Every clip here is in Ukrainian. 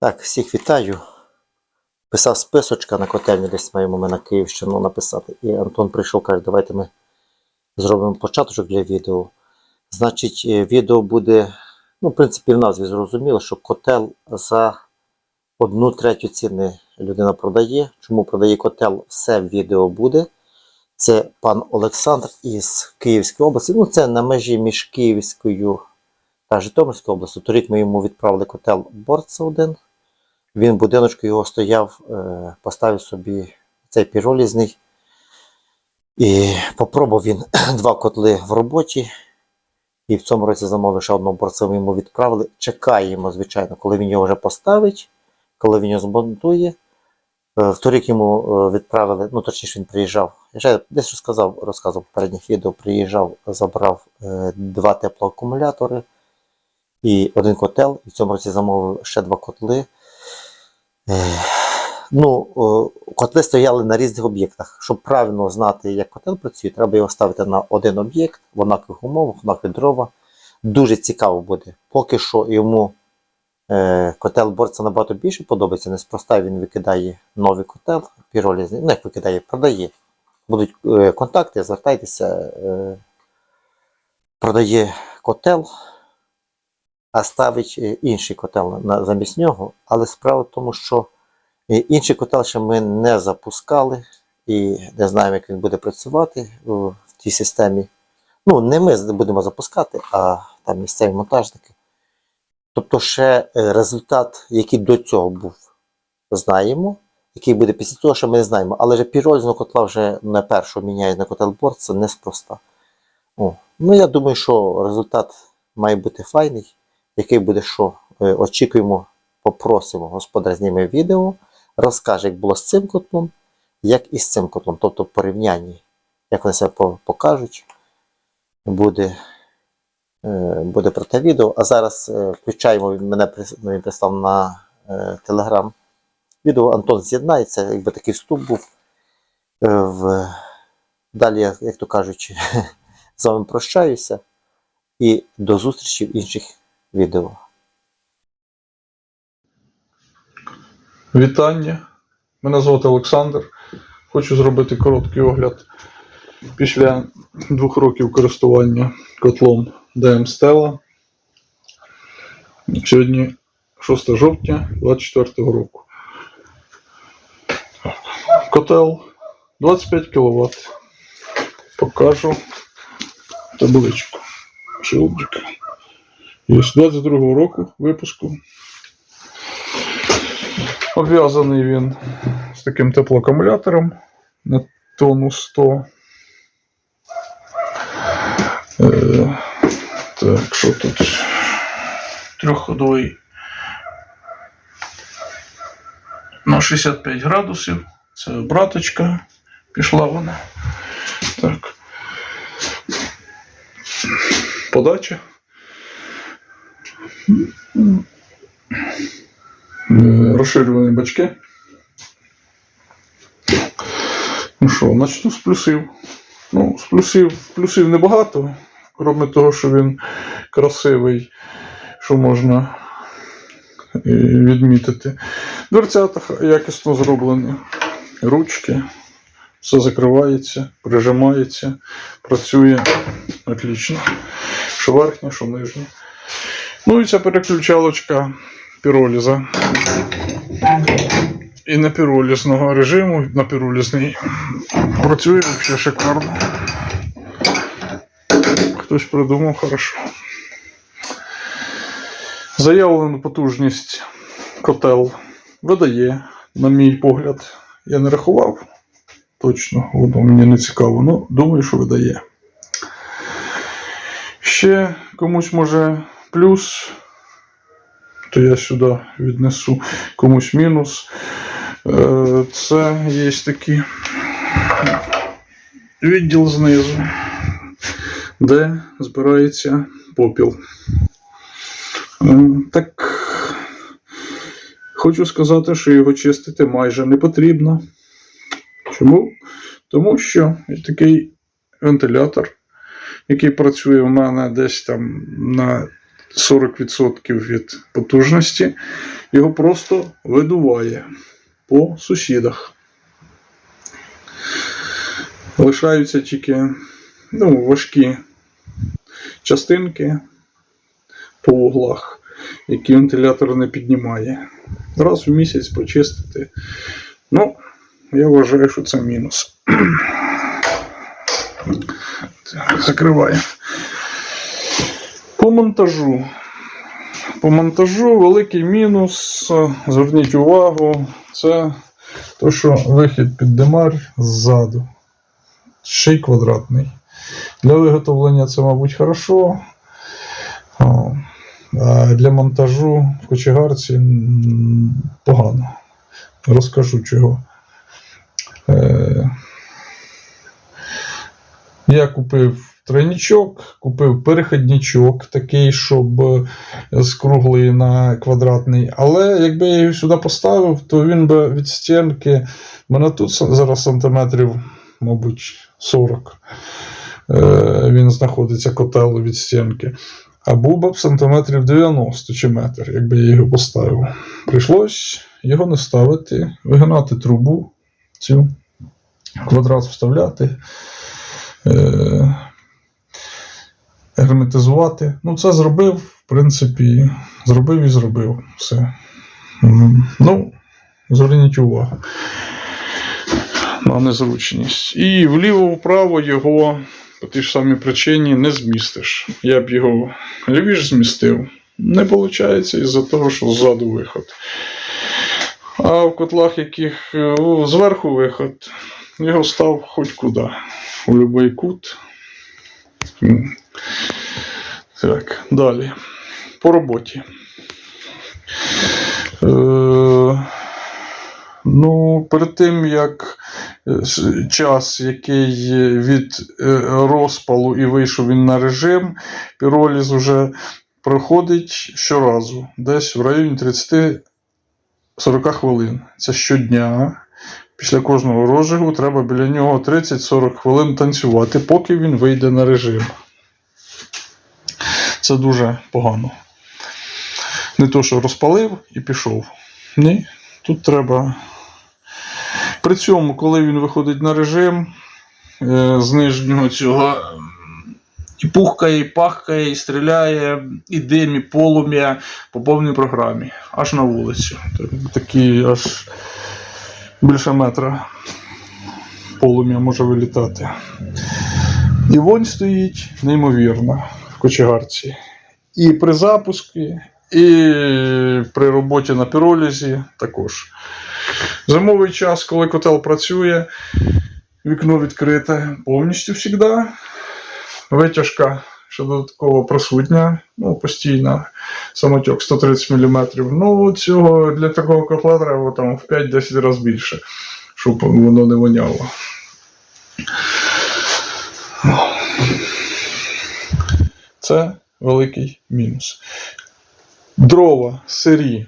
Так, всіх вітаю. Писав списочка на котельні, десь маємо ми на Київщину написати. І Антон прийшов, каже, давайте ми зробимо початочок для відео. Значить, е, відео буде, ну, в принципі, в назві зрозуміло, що котел за одну третю ціни людина продає. Чому продає котел, все відео буде. Це пан Олександр із Київської області. Ну, це на межі між Київською та Житомирською областю. Торік ми йому відправили котел Борца один. Він в будиночку його стояв, е, поставив собі цей піролізний. І попробував він два котли в роботі. І в цьому році замовив ще одного борця, ми йому відправили. Чекаємо, звичайно, коли він його вже поставить, коли він його змонтує. Е, Вторік йому е, відправили, ну точніше він приїжджав. Я вже десь розказав, розказував в попередніх відео, приїжджав, забрав два теплоакумулятори і один котел. І в цьому році замовив ще два котли. Е, Ну, котли стояли на різних об'єктах. Щоб правильно знати, як котел працює, треба його ставити на один об'єкт в однакових умовах, однакові дрова. Дуже цікаво буде. Поки що йому е, котел борця набагато більше подобається. Неспроста він викидає новий котел, піролізний, ну як викидає, продає. Будуть е, контакти, звертайтеся, е, продає котел, а ставить е, інший котел замість нього. Але справа в тому, що е, інший котел ще ми не запускали і не знаємо, як він буде працювати в тій системі. Ну, не ми будемо запускати, а там місцеві монтажники. Тобто, ще е, результат, який до цього був, знаємо. Який буде після цього, що ми не знаємо. Але вже пірользного котла вже на першу міняє на котел борт, це неспроста. Ну, я думаю, що результат має бути файний, який буде що. Е, Очікуємо, попросимо, господар зніме відео, розкаже, як було з цим котлом, як і з цим котлом. Тобто в порівнянні, як вони себе покажуть, буде, е, буде про те відео. А зараз е, включаємо, мене ну, він прислав на телеграм відео. Антон з'єднається, якби такий вступ був. В... Далі, як, як то кажуть, з вами прощаюся і до зустрічі в інших відео. Вітання. Мене звати Олександр. Хочу зробити короткий огляд після двох років користування котлом DM Stella. Сьогодні 6 жовтня 2024 року. Котел 25 кВт. Покажу табличку. Шилджик. З 22 року випуску. Обв'язаний він з таким теплоакумулятором на тонну 100. Е, так, що тут? Трьохходовий на 65 градусів. Це обраточка. Пішла вона. Так. Подача. Е, розширювані бачки. Ну що, начну з плюсів. Ну, з плюсів, плюсів небагато, крім того, що він красивий, що можна е, відмітити. Дверцята якісно зроблені, ручки, все закривається, прижимається, працює отлично. Що верхня, що нижня. Ну і ця переключалочка піроліза. І на піролізного режиму, на піролізний працює взагалі шикарно. Хтось придумав хорошо. Заявлену потужність котел видає, на мій погляд, я не рахував. Точно, воно мені не цікаво, ну думаю, що видає. Ще комусь може плюс то я сюди віднесу комусь мінус. Е, Це є такий відділ знизу, де збирається попіл. Е, Так, хочу сказати, що його чистити майже не потрібно. Чому? Тому що є такий вентилятор, який працює в мене десь там на 40% від потужності, його просто видуває по сусідах. Лишаються тільки ну, важкі частинки по углах, які вентилятор не піднімає. Раз в місяць почистити. Ну, я вважаю, що це мінус. Закриваємо. По монтажу. По монтажу великий мінус. Зверніть увагу, це то, що вихід під демар ззаду. Ще й квадратний. Для виготовлення це, мабуть, хорошо. А для монтажу в кочегарці погано. Розкажу чого. Е, я купив тройничок, купив переходничок, такий, щоб е, з круглий на квадратний. Але якби я його сюди поставив, то він би від стінки. мене тут зараз сантиметрів, мабуть, 40. Е, він знаходиться котел від стінки. А був б сантиметрів 90 чи метр, якби я його поставив. Прийшлось його не ставити, вигинати трубу, цю квадрат вставляти. Е, герметизувати. Ну, це зробив, в принципі, зробив і зробив все. Ну, зверніть увагу на незручність. І вліво-вправо його по тій ж самій причині не змістиш. Я б його лівіш змістив. Не виходить із-за того, що ззаду виход. А в котлах, яких зверху виход, його став хоч куди. У будь-який кут. Так, далі. По роботі. Е, ну, перед тим, як е, час, який від е, розпалу і вийшов він на режим, піроліз уже проходить щоразу, десь в районі 30-40 хвилин. Це щодня. Після кожного розжигу треба біля нього 30-40 хвилин танцювати, поки він вийде на режим. Це дуже погано. Не то, що розпалив і пішов. Ні, тут треба. При цьому, коли він виходить на режим, е, з нижнього цього і пухкає, і пахкає, і стріляє, і дим, і полум'я по повній програмі, аж на вулицю. Такі аж більше метра полум'я може вилітати. І вонь стоїть неймовірно в кочегарці. І при запуску, і при роботі на піролізі також. Зимовий час, коли котел працює, вікно відкрите повністю завжди. Витяжка ще додатково присутня, ну, постійно, самотек 130 мм. Ну, цього для такого котла треба там в 5-10 разів більше, щоб воно не воняло. Це великий мінус. Дрова сирі.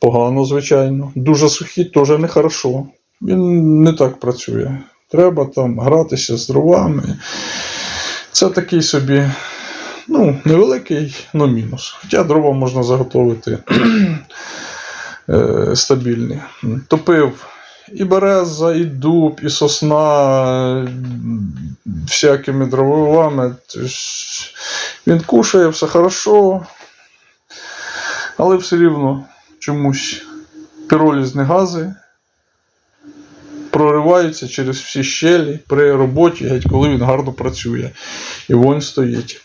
Погано, звичайно. Дуже сухі, теж нехорошо. Він не так працює. Треба там гратися з дровами. Це такий собі, ну, невеликий, але мінус. Хоча дрова можна заготовити е, стабільні. Топив і береза, і дуб, і сосна всякими дровами. Він кушає, все хорошо, але все рівно чомусь піролізні гази прориваються через всі щелі при роботі, коли він гарно працює. І вонь стоїть.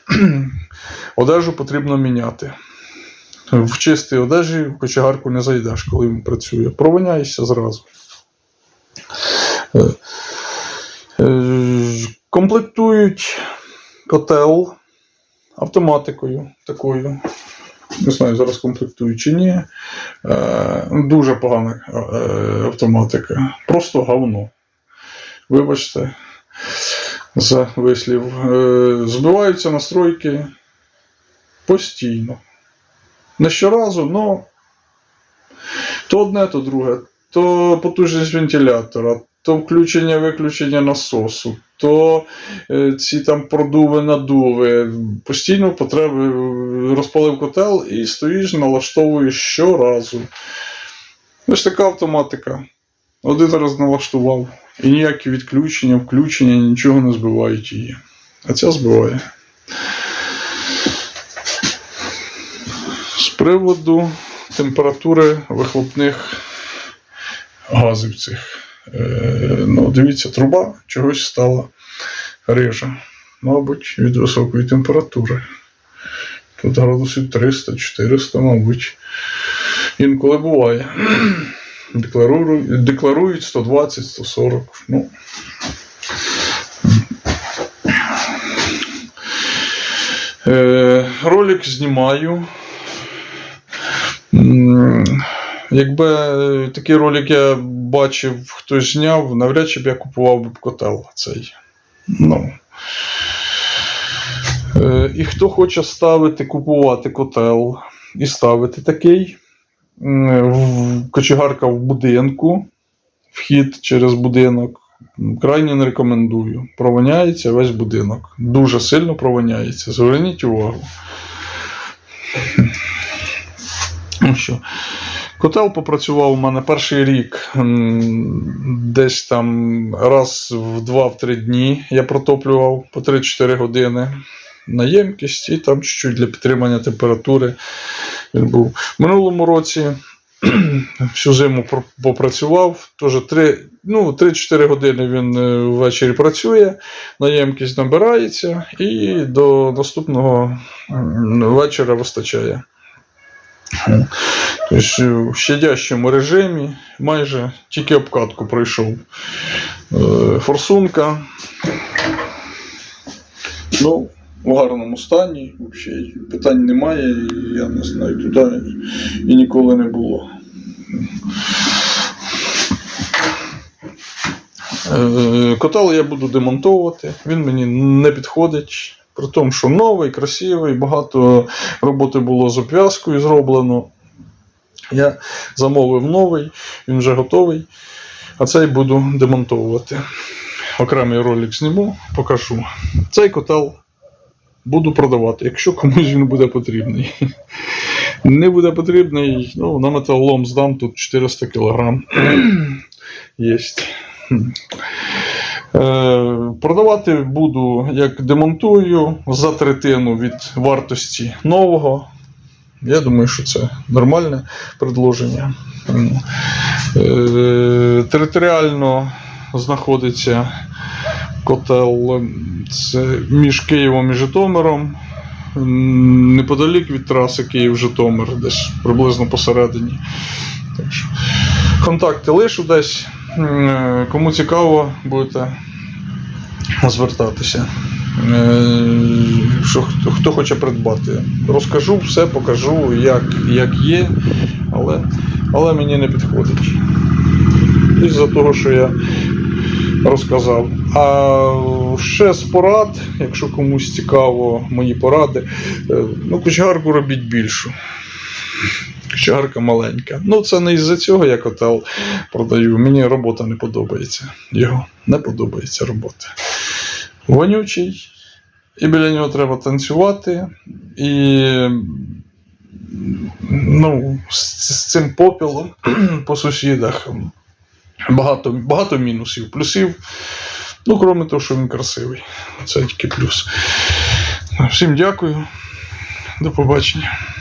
Одежу потрібно міняти. В чистій одежі в кочегарку не зайдеш, коли він працює. Провиняєшся зразу. Е, е, Комплектують котел автоматикою такою. Не знаю, зараз комплектують чи ні. Е, дуже погана е, автоматика. Просто говно. Вибачте за вислів. Е, збиваються настройки постійно. Не щоразу, але то одне, то друге. То потужність вентилятора, то включення-виключення насосу, то е, ці там продуви, надуви. Постійно потреби е, розпалив котел і стоїш, налаштовуєш щоразу. Ось така автоматика. Один раз налаштував. І ніякі відключення, включення, нічого не збивають її. А ця збиває. З приводу температури вихлопних газів цих. Е, ну, дивіться, труба чогось стала рижа. Мабуть, від високої температури. Тут градусів 300-400, мабуть. Інколи буває. Декларують, декларують 120-140. Ну. Е, ролик знімаю. Якби е, такий ролик я бачив, хтось зняв, навряд чи б я купував би котел цей. Ну. Е, І хто хоче ставити, купувати котел і ставити такий. в- Кочегарка в будинку, вхід через будинок. Крайне не рекомендую. Провоняється весь будинок. Дуже сильно провоняється. Зверніть увагу. Ну що, Котел попрацював у мене перший рік, десь там раз в 2-3 дні я протоплював по 3-4 години на ємкість і там чуть-чуть для підтримання температури він був. В минулому році всю зиму попрацював, теж 3, ну, 3-4 години він е, ввечері працює, на ємкість набирається і до наступного вечора вистачає. Тобто в щадящому режимі майже тільки обкатку пройшов. Е, Форсунка. Ну, в гарному стані, взагалі, питань немає, я не знаю, туди і ніколи не було. Е, Котел я буду демонтовувати, він мені не підходить. При тому, що новий, красивий, багато роботи було з обв'язкою зроблено. Я замовив новий, він вже готовий. А цей буду демонтовувати. Окремий ролик зніму, покажу. Цей котел буду продавати, якщо комусь він буде потрібний. Не буде потрібний, ну, на металолом здам тут 400 кг. Єсть. Е, продавати буду, як демонтую, за третину від вартості нового. Я думаю, що це нормальне предложення. Е, Територіально знаходиться котел це між Києвом і Житомиром. Неподалік від траси Київ-Житомир, десь приблизно посередині. Так що, контакти лишу десь. Е, Кому цікаво, будете звертатися. Е, Що, хто, хто хоче придбати. Розкажу все, покажу, як, як є, але, але мені не підходить. Із-за того, що я розказав. А ще з порад, якщо комусь цікаво мої поради, е, ну, кочегарку робіть більшу. Кочегарка маленька. Ну, це не із-за цього я котел продаю. Мені робота не подобається. Його не подобається робота. Вонючий, і біля нього треба танцювати. І ну, з, з цим попілом по сусідах багато, багато мінусів. Плюсів. Ну, крім того, що він красивий. Це тільки плюс. Всім дякую. До побачення.